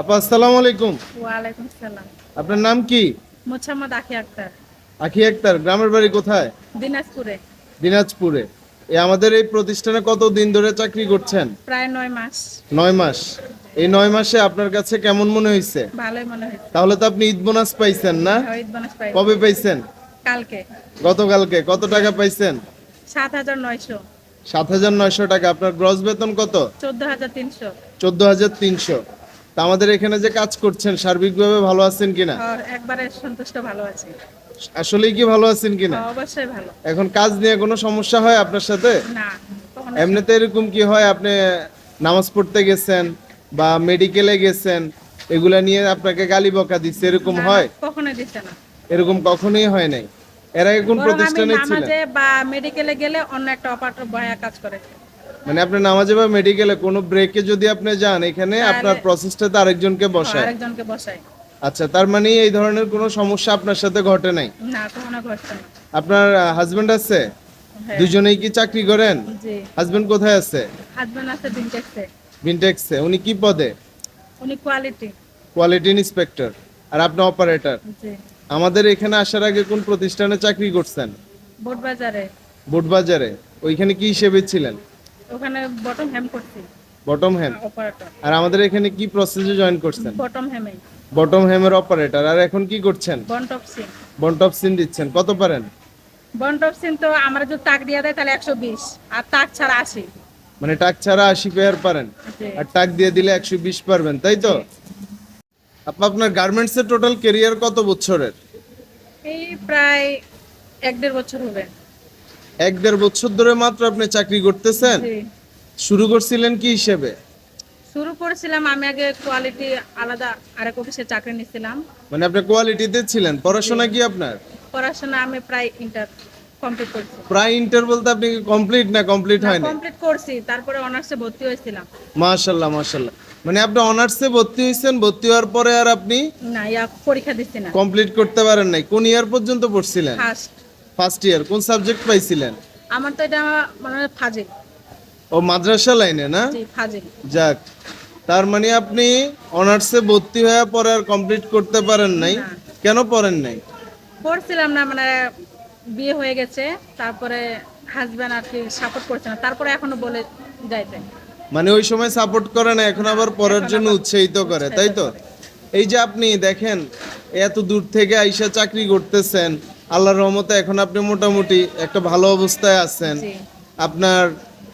আপা আসসালামু আলাইকুম। ওয়ালাইকুম সালাম আপনার নাম কি? মোসাম্মদ আখি আক্তার। আখি আক্তার গ্রামের বাড়ি কোথায়? দিনাজপুরে। দিনাজপুরে। এ আমাদের এই প্রতিষ্ঠানে কত দিন ধরে চাকরি করছেন? প্রায় নয় মাস। নয় মাস। এই নয় মাসে আপনার কাছে কেমন মনে হয়েছে ভালোই মনে হয়েছে তাহলে তো আপনি ঈদ বোনাস পাইছেন না? ঈদ বোনাস পাই কবে পাইছেন? কালকে। গতকালকে। কত টাকা পাইছেন? সাত হাজার নয়শো। সাত হাজার নয়শো টাকা। আপনার গ্রস বেতন কত? চোদ্দ হাজার তিনশো। চোদ্দ হাজার তিনশো। তা আমাদের এখানে যে কাজ করছেন সার্বিকভাবে ভালো আছেন কিনা? একবারে সন্তুষ্ট ভালো আছি। আসলেই কি ভালো আছেন কিনা? অবশ্যই ভালো। এখন কাজ নিয়ে কোনো সমস্যা হয় আপনার সাথে? না এমনিতে এরকম কি হয় আপনি নামাজ পড়তে গেছেন বা মেডিকেলে গেছেন এগুলা নিয়ে আপনাকে গালি বকা দিচ্ছে এরকম হয়? দিচ্ছে না। এরকম কখনোই হয় নাই? এর আগে কোন প্রতিষ্ঠানে ছিলেন? বা মেডিকেলে গেলে অন্য একটা অপারেটর বয়া কাজ করে মানে আপনি নামাজে বা মেডিকেলে কোনো ব্রেকে যদি আপনি যান এখানে আপনার প্রসেসটাতে আরেকজনকে বসায়। আরেকজনকে বসাই আচ্ছা তার মানে এই ধরনের কোনো সমস্যা আপনার সাথে ঘটে নাই? না কখনো ঘটছে না আপনার হাজবেন্ড আছে? হ্যাঁ, দুজনেই কি চাকরি করেন? জি। হাজবেন্ড কোথায় আছে? হাজবেন্ড আছে দিনটেক্সে বিনটেক্সে উনি কি পদে? উনি কোয়ালিটি কোয়ালিটি ইন্সপেক্টর আর আপনি অপারেটর জি। আমাদের এখানে আসার আগে কোন প্রতিষ্ঠানে চাকরি করছেন? বোট বাজারে বুটবাজারে। ওইখানে কি হিসেবে ছিলেন? ওখানে বটম হ্যাম করছি। বটম হ্যাম আর আমাদের এখানে কি প্রসেসে জয়েন করছেন? বটম হ্যামে বটম হ্যামের অপারেটর আর এখন কি করছেন? দিচ্ছেন কত পারেন? তো আমরা যদি তাক দিয়ে দেয় তাহলে একশো বিশ আর তাক ছাড়া আশি। মানে টাক ছাড়া আশি পেয়ার পারেন আর টাক দিয়ে দিলে একশো বিশ পারবেন তাই তো? আপা আপনার গার্মেন্টস এর টোটাল কেরিয়ার কত বছরের? এই প্রায় এক দেড় বছর হবে। এক দেড় বছর ধরে মাত্র আপনি চাকরি করতেছেন? শুরু করছিলেন কি হিসেবে? শুরু করেছিলাম আমি আগে কোয়ালিটি আলাদা আরেক অফিসে চাকরি নিয়েছিলাম মানে আপনি কোয়ালিটিতে ছিলেন পড়াশোনা কি আপনার? পড়াশোনা আমি প্রায় ইন্টার কমপ্লিট করছি। প্রায় ইন্টার বলতে আপনি কমপ্লিট না কমপ্লিট হয় না কমপ্লিট করছি তারপরে অনার্সে ভর্তি হয়েছিলাম। মাশাল্লাহ মাশাল্লাহ মানে আপনি অনার্সে ভর্তি হয়েছেন ভর্তি হওয়ার পরে আর আপনি না পরীক্ষা দিচ্ছি না। কমপ্লিট করতে পারেন নাই। কোন ইয়ার পর্যন্ত পড়ছিলেন? ফার্স্ট ফার্স্ট ইয়ার কোন সাবজেক্ট পাইছিলেন? আমার তো এটা মানে ফাজিল। ও মাদ্রাসা লাইনে না? জি ফাজিল। যাক তার মানে আপনি অনার্সে ভর্তি হয়ে পরে আর কমপ্লিট করতে পারেন নাই। কেন পড়েন নাই? পড়ছিলাম না মানে বিয়ে হয়ে গেছে তারপরে হাজব্যান্ড আর কি সাপোর্ট করছে না। তারপরে এখনও বলে যাইতে। মানে ওই সময় সাপোর্ট করে না এখন আবার পড়ার জন্য উৎসাহিত করে তাই তো? এই যে আপনি দেখেন এত দূর থেকে আইসা চাকরি করতেছেন আল্লাহর রহমতে এখন আপনি মোটামুটি একটা ভালো অবস্থায় আছেন। আপনার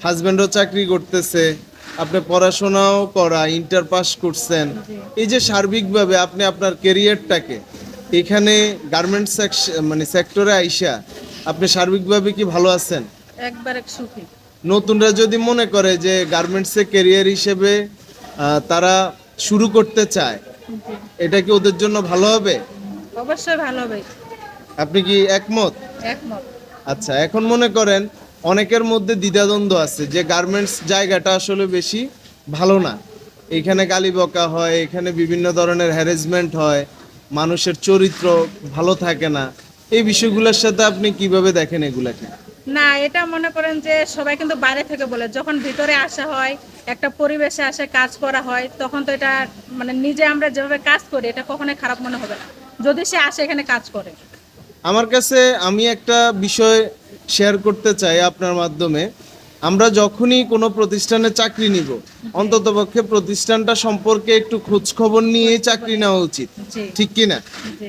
হাজবেন্ডও চাকরি করতেছে আপনি পড়াশোনাও করা ইন্টার পাস করছেন। এই যে সার্বিকভাবে আপনি আপনার কেরিয়ারটাকে এখানে গার্মেন্টস মানে সেক্টরে আইসা আপনি সার্বিকভাবে কি ভালো আছেন? একবার এক সুখী। নতুনরা যদি মনে করে যে গার্মেন্টসে কেরিয়ার হিসেবে তারা শুরু করতে চায় এটা কি ওদের জন্য ভালো হবে? অবশ্যই ভালো হবে। আপনি কি একমত? একমত। আচ্ছা এখন মনে করেন অনেকের মধ্যে দ্বিধাদ্বন্দ্ব আছে যে গার্মেন্টস জায়গাটা আসলে বেশি ভালো না। এখানে গালি বকা হয় এখানে বিভিন্ন ধরনের হ্যারাসমেন্ট হয় মানুষের চরিত্র ভালো থাকে না। এই বিষয়গুলোর সাথে আপনি কীভাবে দেখেন এগুলাকে? না এটা মনে করেন যে সবাই কিন্তু বাইরে থেকে বলে যখন ভিতরে আসা হয় একটা পরিবেশে আসে কাজ করা হয় তখন তো এটা মানে নিজে আমরা যেভাবে কাজ করি এটা কখনোই খারাপ মনে হবে না। যদি সে আসে এখানে কাজ করে। আমার কাছে আমি একটা বিষয় শেয়ার করতে চাই আপনার মাধ্যমে। আমরা যখনই কোনো প্রতিষ্ঠানে চাকরি নিব অন্ততপক্ষে প্রতিষ্ঠানটা সম্পর্কে একটু খোঁজ খবর নিয়ে চাকরি নেওয়া উচিত। ঠিক কিনা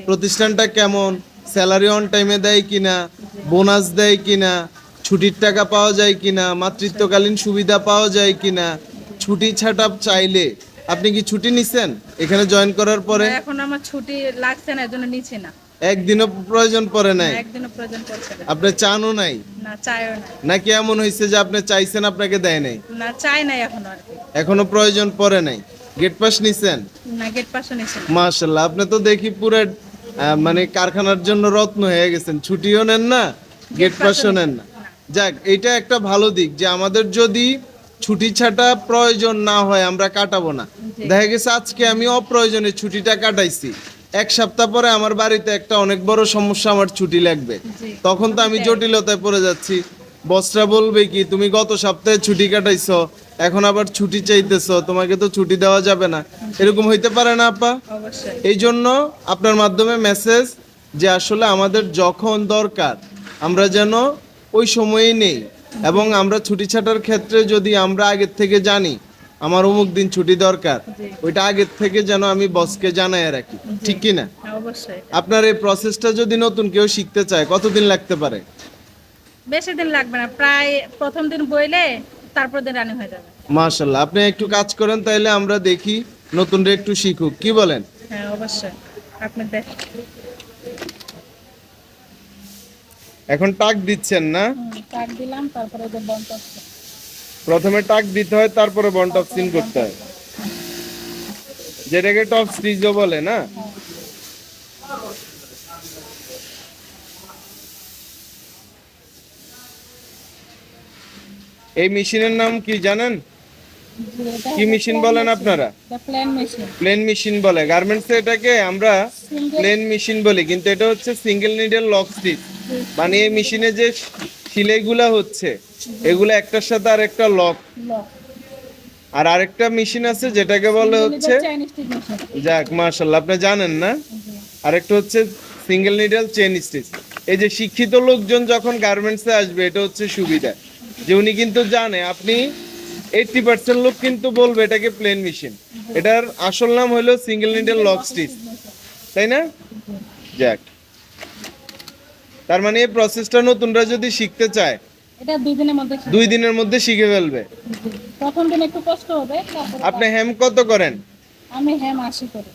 প্রতিষ্ঠানটা কেমন? স্যালারি অন টাইমে দেয় কিনা বোনাস দেয় কিনা ছুটির টাকা পাওয়া যায় কিনা মাতৃত্বকালীন সুবিধা পাওয়া যায় কিনা ছুটি ছাটা চাইলে আপনি কি ছুটি নিছেন? এখানে জয়েন করার পরে? এখন আমার ছুটি লাগছে না এর জন্য নিচ্ছি না। একদিনও প্রয়োজন পড়ে নাই? একদিনও প্রয়োজন পড়ছে না। আপনি চানও নাই? না চাইও না। নাকি এমন হয়েছে যে আপনি চাইছেন আপনাকে দেয় নাই? না চাই নাই এখন আর কি। এখনও প্রয়োজন পড়ে নাই। গেট পাস নিছেন? না গেট পাশও নিচ্ছি না। মাশাল্লাহ আপনি তো দেখি পুরো আহ, মানে কারখানার জন্য রত্ন হয়ে গেছেন। ছুটিও নেন না গেট পাসও নেন না। যাক এটা একটা ভালো দিক যে আমাদের যদি ছুটি ছাটা প্রয়োজন না হয় আমরা কাটাবো না। দেখা গেছে আজকে আমি অপ্রয়োজনে ছুটিটা কাটাইছি। এক সপ্তাহ পরে আমার বাড়িতে একটা অনেক বড় সমস্যা আমার ছুটি লাগবে। তখন তো আমি জটিলতায় পড়ে যাচ্ছি। বসরা বলবে কি তুমি গত সপ্তাহে ছুটি কাটাইছো এখন আবার ছুটি চাইতেছো তোমাকে তো ছুটি দেওয়া যাবে না। এরকম হইতে পারে না আপা। এই জন্য আপনার মাধ্যমে মেসেজ যে আসলে আমাদের যখন দরকার আমরা যেন ওই সময়েই নেই। এবং আমরা ছুটি ছাটার ক্ষেত্রে যদি আমরা আগের থেকে জানি আমার অমুক দিন ছুটি দরকার ওইটা আগের থেকে যেন আমি বসকে জানাই রাখি ঠিক কি না হ্যাঁ, অবশ্যই। আপনার এই প্রসেসটা যদি নতুন কেউ শিখতে চায় কতদিন লাগতে পারে? বেশি দিন লাগবে না প্রায় প্রথম দিন বইলে তারপর দিন রানিং হয়ে যাবে। মাশাল্লাহ আপনি একটু কাজ করেন তাহলে আমরা দেখি নতুনরা একটু শিখুক কি বলেন? হ্যাঁ অবশ্যই। আপনি দেখ। এখন টাক দিচ্ছেন না? কাট দিলাম তারপরে যে বন্ধ প্রথমে টাক দিতে হয়, তারপরে বন টপ সিন করতে হয়। যেটাকে টপ স্টিচও বলে, না? এই মেশিনের নাম কি জানেন? কি মেশিন বলেন আপনারা? প্লেন মেশিন বলে। গার্মেন্টসে এটাকে আমরা প্লেন মেশিন বলি, কিন্তু এটা হচ্ছে সিঙ্গেল নিডেল লক স্টিচ মানে এই মেশিনে যে সিলাইগুলা হচ্ছে এগুলো একটার সাথে আর একটা লক। আর আরেকটা মেশিন আছে যেটাকে বলে হচ্ছে যাক মাশাল্লাহ আপনি জানেন না? আরেকটা হচ্ছে সিঙ্গেল নিডেল চেন স্টিচ এই যে শিক্ষিত লোকজন যখন গার্মেন্টসে আসবে এটা হচ্ছে সুবিধা। যে উনি কিন্তু জানে আপনি এইটটি পার্সেন্ট লোক কিন্তু বলবে এটাকে প্লেন মেশিন এটার আসল নাম হলো সিঙ্গেল নিডেল লক স্টিচ তাই না? যাক। তার মানে এই প্রসেসটা নতুনরা যদি শিখতে চায় এটা দুই দিনের মধ্যে দুই দিনের মধ্যে শিখে ফেলবে। প্রথম দিন একটু কষ্ট হবে আপনি হ্যাম কত করেন? আমি হ্যাঁ আশি করি।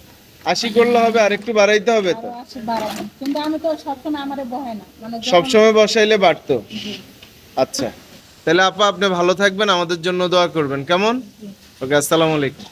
আশি করলে হবে আর একটু বাড়াইতে হবে তো? আরও আশি বাড়াবো। কিন্তু আমি তো সবসময় আমারে বহে না মানে সবসময় বসাইলে বাড়তো? আচ্ছা। তাহলে আপা আপনি ভালো থাকবেন আমাদের জন্য দোয়া করবেন। কেমন? ওকে আসসালামু আলাইকুম।